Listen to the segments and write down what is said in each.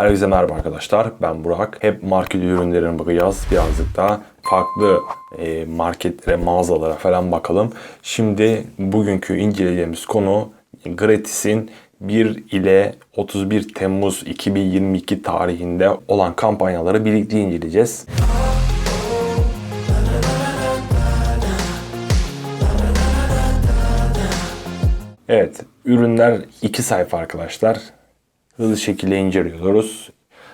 Herkese merhaba arkadaşlar. Ben Burak. Hep market ürünlerine bakacağız. Birazcık daha farklı e, marketlere, mağazalara falan bakalım. Şimdi bugünkü inceleyeceğimiz konu Gratis'in 1 ile 31 Temmuz 2022 tarihinde olan kampanyaları birlikte inceleyeceğiz. Evet, ürünler iki sayfa arkadaşlar. Hızlı şekilde inceliyoruz.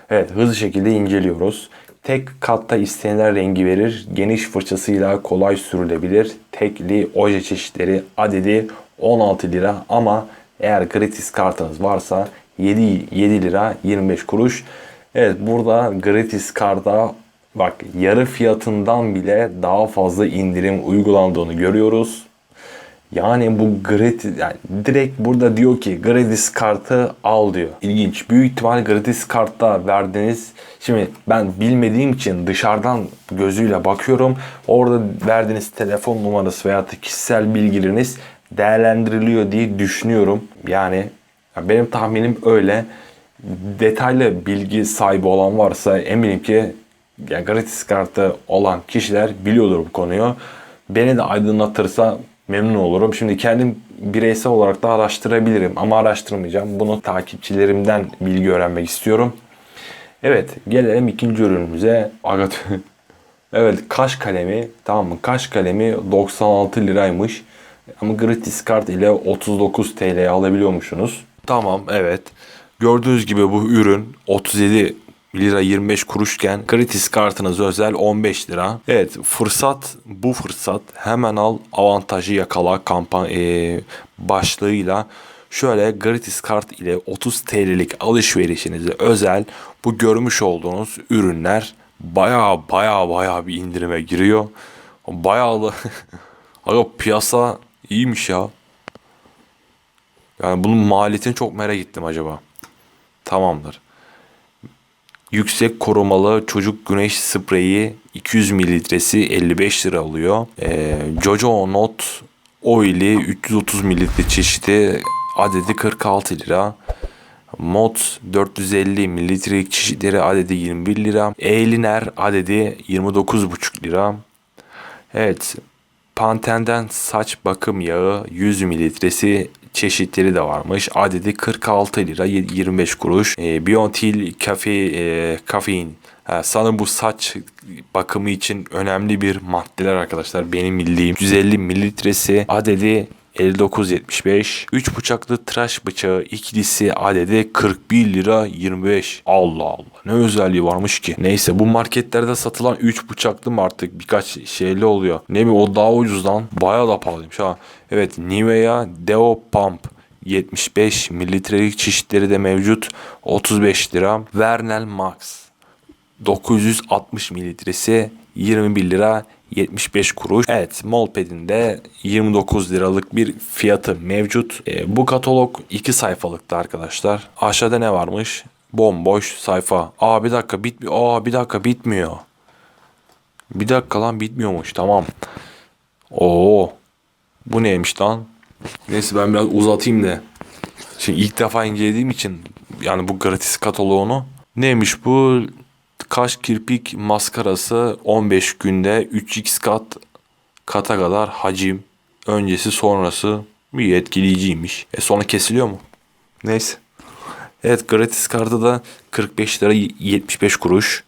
Evet, hızlı şekilde inceliyoruz. Tek katta istenilen rengi verir. Geniş fırçasıyla kolay sürülebilir. Tekli oje çeşitleri adedi 16 lira ama eğer gratis kartınız varsa 7, 7 lira 25 kuruş. Evet burada gratis karta bak yarı fiyatından bile daha fazla indirim uygulandığını görüyoruz. Yani bu gratis yani direkt burada diyor ki gratis kartı al diyor. İlginç. Büyük ihtimal gratis kartta verdiğiniz şimdi ben bilmediğim için dışarıdan gözüyle bakıyorum. Orada verdiğiniz telefon numarası veya kişisel bilgileriniz değerlendiriliyor diye düşünüyorum. Yani ya benim tahminim öyle. Detaylı bilgi sahibi olan varsa eminim ki yani gratis kartı olan kişiler biliyordur bu konuyu. Beni de aydınlatırsa memnun olurum. Şimdi kendim bireysel olarak da araştırabilirim ama araştırmayacağım. Bunu takipçilerimden bilgi öğrenmek istiyorum. Evet gelelim ikinci ürünümüze. Evet kaş kalemi tamam mı? Kaş kalemi 96 liraymış. Ama gratis kart ile 39 TL'ye alabiliyormuşsunuz. Tamam evet. Gördüğünüz gibi bu ürün 37 lira 25 kuruşken gratis kartınız özel 15 lira. Evet fırsat bu fırsat hemen al avantajı yakala kampanya e, başlığıyla şöyle gratis kart ile 30 TL'lik alışverişinize özel bu görmüş olduğunuz ürünler baya baya baya bir indirime giriyor. Bayağı da piyasa iyiymiş ya. Yani bunun maliyetini çok merak ettim acaba. Tamamdır. Yüksek korumalı çocuk güneş spreyi 200 mililitresi 55 lira alıyor. Ee, Jojo Note Oil'i 330 mililitre çeşidi adedi 46 lira. Mod 450 mililitrelik çeşitleri adedi 21 lira. Eğliner adedi 29,5 lira. Evet Panten'den saç bakım yağı 100 mililitresi çeşitleri de varmış. Adedi 46 lira 25 kuruş. E, Biontil kafe, e, kafein. Ha, sanırım bu saç bakımı için önemli bir maddeler arkadaşlar. Benim bildiğim 150 mililitresi adedi 59.75. 3 bıçaklı tıraş bıçağı ikilisi adedi 41 lira 25. Allah Allah ne özelliği varmış ki. Neyse bu marketlerde satılan 3 bıçaklı mı artık birkaç şeyli oluyor. Ne mi o daha ucuzdan bayağı da pahalıymış ha. Evet Nivea Deo Pump 75 mililitrelik çeşitleri de mevcut 35 lira. Vernel Max 960 mililitresi 21 lira 75 kuruş. Evet Molped'in de 29 liralık bir fiyatı mevcut. E, bu katalog 2 sayfalıktı arkadaşlar. Aşağıda ne varmış? Bomboş sayfa. Aa bir dakika bitmiyor. Aa bir dakika bitmiyor. Bir dakika lan bitmiyormuş tamam. Oo. Bu neymiş lan? Neyse ben biraz uzatayım da. Şimdi ilk defa incelediğim için yani bu gratis kataloğunu. Neymiş bu? Kaş kirpik maskarası 15 günde 3x kat kata kadar hacim. Öncesi sonrası bir etkileyiciymiş. E sonra kesiliyor mu? Neyse. Evet gratis kartı da 45 lira 75 kuruş.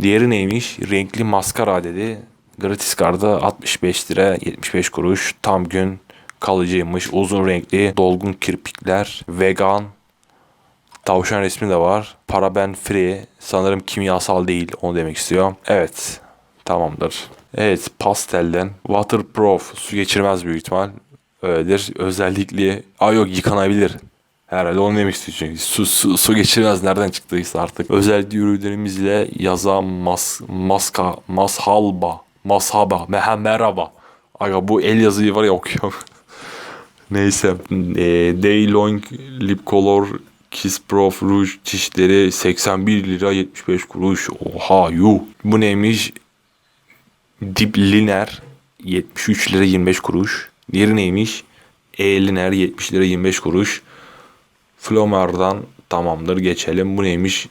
Diğeri neymiş? Renkli maskara dedi. Gratis kartı 65 lira 75 kuruş. Tam gün kalıcıymış. Uzun renkli dolgun kirpikler. Vegan Tavşan resmi de var. Paraben free. Sanırım kimyasal değil. Onu demek istiyor. Evet. Tamamdır. Evet pastelden. Waterproof. Su geçirmez büyük ihtimal. Öyledir. Özellikle. Aa yok yıkanabilir. Herhalde onu demek istiyor çünkü. Su, su, su geçirmez nereden çıktıysa artık. Özellikle ürünlerimizle yaza mas, maska, mashalba, mashaba, meha merhaba. Aga bu el yazıyı var ya okuyorum. Neyse. E, Day Long Lip Color Kiss Pro Rouge çeşitleri 81 lira 75 kuruş. Oha yuh. Bu neymiş? Dip Liner 73 lira 25 kuruş. Diğeri neymiş? E Liner 70 lira 25 kuruş. Flomar'dan Tamamdır geçelim. Bu neymiş?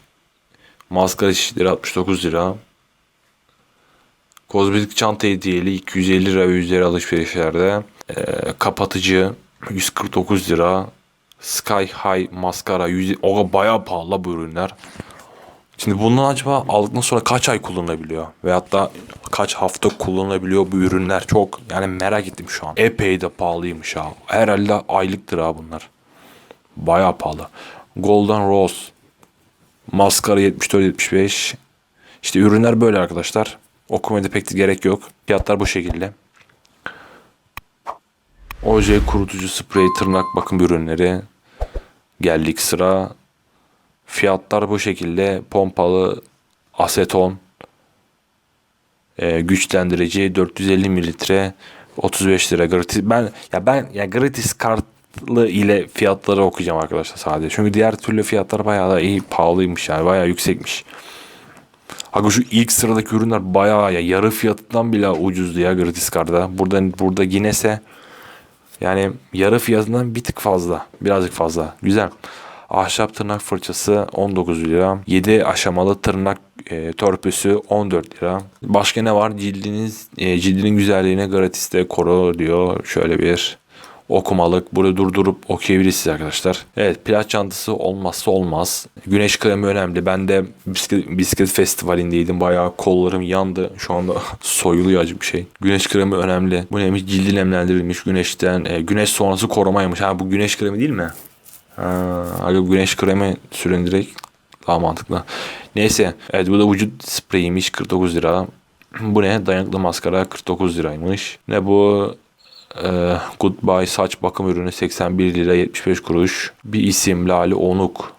Maskara çeşitleri 69 lira. Kozmetik çanta hediyeli 250 lira üzeri alışverişlerde. Ee, kapatıcı 149 lira. Sky High maskara 100 o bayağı pahalı bu ürünler. Şimdi bundan acaba aldıktan sonra kaç ay kullanılabiliyor? Veyahut da kaç hafta kullanılabiliyor bu ürünler? Çok yani merak ettim şu an. Epey de pahalıymış ha. Herhalde aylıktır ha bunlar. Bayağı pahalı. Golden Rose. Maskara 74-75. İşte ürünler böyle arkadaşlar. Okumaya da pek de gerek yok. Fiyatlar bu şekilde. Oje kurutucu sprey tırnak bakım ürünleri. Geldik sıra. Fiyatlar bu şekilde. Pompalı aseton. e, güçlendirici 450 mililitre 35 lira gratis. Ben ya ben ya gratis kartlı ile fiyatları okuyacağım arkadaşlar sadece. Çünkü diğer türlü fiyatlar bayağı da iyi pahalıymış yani bayağı yüksekmiş. Aga şu ilk sıradaki ürünler bayağı ya yarı fiyatından bile ucuzdu ya gratis karda. Burada burada Guinness'e yani yarı fiyatından bir tık fazla. Birazcık fazla. Güzel. Ahşap tırnak fırçası 19 lira. 7 aşamalı tırnak e, törpüsü 14 lira. Başka ne var? Cildiniz e, cildinin güzelliğine gratiste koru diyor. Şöyle bir okumalık. Burada durdurup okuyabilirsiniz arkadaşlar. Evet plaj çantası olmazsa olmaz. Güneş kremi önemli. Ben de bisiklet, bisiklet festivalindeydim. Bayağı kollarım yandı. Şu anda soyuluyor acı bir şey. Güneş kremi önemli. Bu neymiş? Cildi nemlendirilmiş güneşten. e, güneş sonrası korumaymış. Ha bu güneş kremi değil mi? Ha, güneş kremi sürün direkt. Daha mantıklı. Neyse. Evet bu da vücut spreyiymiş 49 lira. Bu ne? Dayanıklı maskara 49 liraymış. Ne bu? Ee, Goodbye saç bakım ürünü 81 lira 75 kuruş. Bir isim Lale Onuk.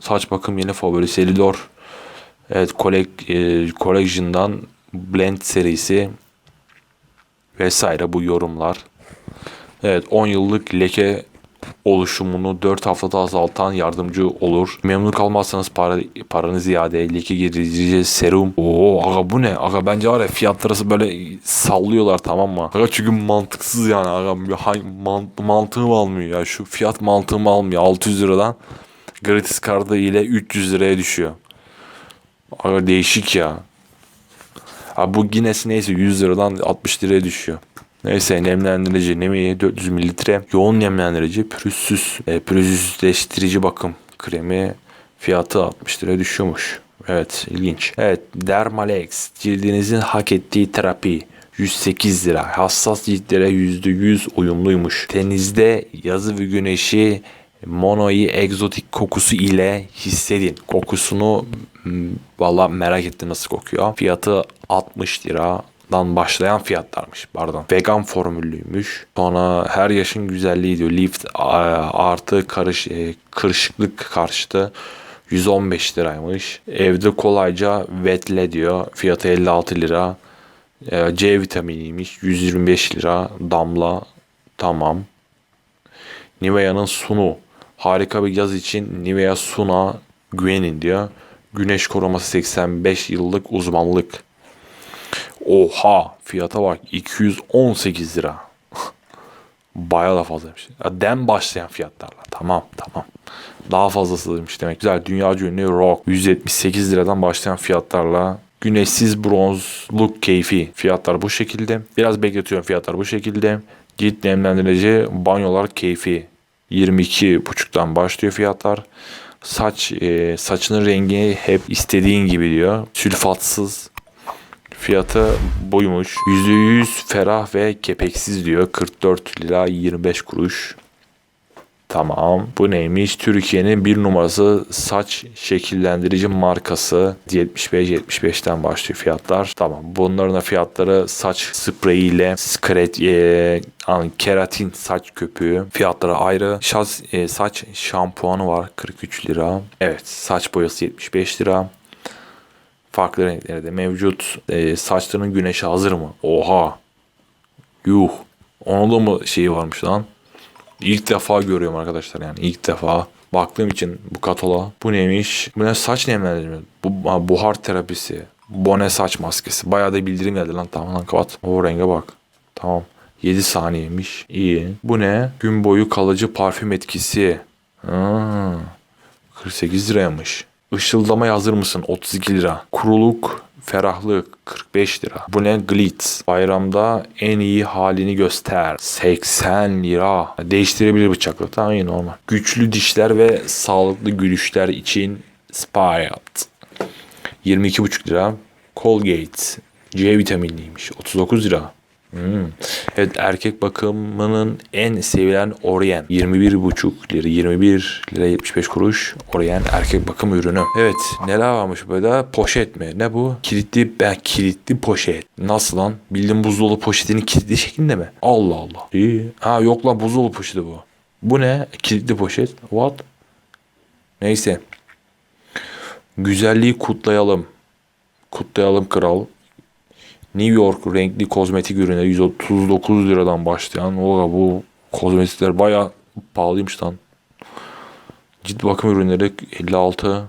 Saç bakım yeni favori Selidor. Evet Collect, e, Collection'dan Blend serisi vesaire bu yorumlar. Evet 10 yıllık leke oluşumunu 4 haftada azaltan yardımcı olur. Memnun kalmazsanız para, paranız ziyade leke giderici serum. Oo aga bu ne? Aga bence var ya fiyatları böyle sallıyorlar tamam mı? Aga çünkü mantıksız yani aga hangi man, mantığım almıyor ya. Şu fiyat mantığımı almıyor. 600 liradan gratis kartı ile 300 liraya düşüyor. Aga değişik ya. Abi bu Guinness neyse 100 liradan 60 liraya düşüyor. Neyse nemlendirici Nemi 400 mililitre yoğun nemlendirici pürüzsüz e, pürüzsüzleştirici bakım kremi fiyatı 60 liraya düşüyormuş. Evet ilginç. Evet Dermalex cildinizin hak ettiği terapi 108 lira. Hassas ciltlere %100 uyumluymuş. Tenizde yazı ve güneşi Mono'yu egzotik kokusu ile hissedin. Kokusunu valla merak ettim nasıl kokuyor. Fiyatı 60 liradan başlayan fiyatlarmış pardon. Vegan formüllüymüş. Sonra her yaşın güzelliği diyor. Lift artı karış, e, kırışıklık karşıtı 115 liraymış. Evde kolayca vetle diyor. Fiyatı 56 lira. E, C vitaminiymiş. 125 lira damla. Tamam. Nivea'nın sunu. Harika bir yaz için Nivea Sun'a güvenin diyor. Güneş koruması 85 yıllık uzmanlık. Oha fiyata bak 218 lira. Bayağı da fazlaymış. Ya den başlayan fiyatlarla. Tamam tamam. Daha fazlasıymış demek. Güzel. Dünyaca ünlü Rock. 178 liradan başlayan fiyatlarla Güneşsiz bronzluk keyfi. Fiyatlar bu şekilde. Biraz bekletiyorum fiyatlar bu şekilde. Cilt nemlendirici banyolar keyfi. 22,5'tan başlıyor fiyatlar. Saç e, saçının rengi hep istediğin gibi diyor. Sülfatsız. Fiyatı buymuş. %100 ferah ve kepeksiz diyor. 44 lira 25 kuruş. Tamam. Bu neymiş? Türkiye'nin bir numarası saç şekillendirici markası 75-75'ten başlıyor fiyatlar. Tamam. Bunların da fiyatları saç spreyiyle skret, e, an- keratin saç köpüğü fiyatları ayrı. Şaz, e, saç şampuanı var 43 lira. Evet. Saç boyası 75 lira. Farklı renkleri de mevcut. E, saçların güneşe hazır mı? Oha. Yuh. Onun da mı şeyi varmış lan? İlk defa görüyorum arkadaşlar yani ilk defa baktığım için bu kataloğa. Bu neymiş? Bu ne saç nemlendirme. Bu ha, buhar terapisi. Bone saç maskesi. Bayağı da bildirim geldi lan tamam lan kapat. O renge bak. Tamam. 7 saniyeymiş. İyi. Bu ne? Gün boyu kalıcı parfüm etkisi. Ha. 48 liraymış. Işıldamaya hazır mısın? 32 lira. Kuruluk, ferahlık 45 lira. Bu ne? Glitz. Bayramda en iyi halini göster. 80 lira. Değiştirebilir bıçakla. Tamam iyi normal. Güçlü dişler ve sağlıklı gülüşler için Spired. 22,5 lira. Colgate. C vitaminliymiş. 39 lira. Hmm. Evet erkek bakımının en sevilen Orien 21,5 lira 21 lira 75 kuruş Orien erkek bakım ürünü. Evet neler varmış böyle poşet mi? Ne bu? Kilitli ben kilitli poşet. Nasıl lan? Bildiğin buzdolabı poşetinin kilitli şeklinde mi? Allah Allah. İyi. Ha yok lan buzdolabı poşeti bu. Bu ne? Kilitli poşet. What? Neyse. Güzelliği kutlayalım. Kutlayalım kral. New York renkli kozmetik ürünleri 139 liradan başlayan o bu kozmetikler baya pahalıymış lan. Cilt bakım ürünleri 56.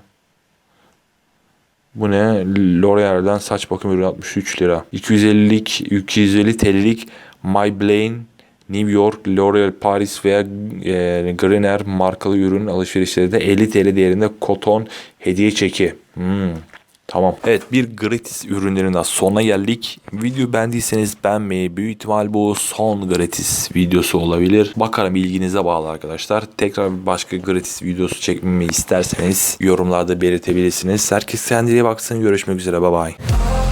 Bu ne? L'Oreal'den saç bakım ürünü 63 lira. 250'lik 250 TL'lik Maybelline New York, L'Oreal Paris veya e, Greener markalı ürün alışverişleri de 50 TL değerinde koton hediye çeki. Hmm. Tamam. Evet bir gratis ürünlerin daha sonuna geldik. Video beğendiyseniz beğenmeyi büyük ihtimal bu son gratis videosu olabilir. Bakarım ilginize bağlı arkadaşlar. Tekrar bir başka gratis videosu çekmemi isterseniz yorumlarda belirtebilirsiniz. Herkes kendine baksın. Görüşmek üzere. Bye bye.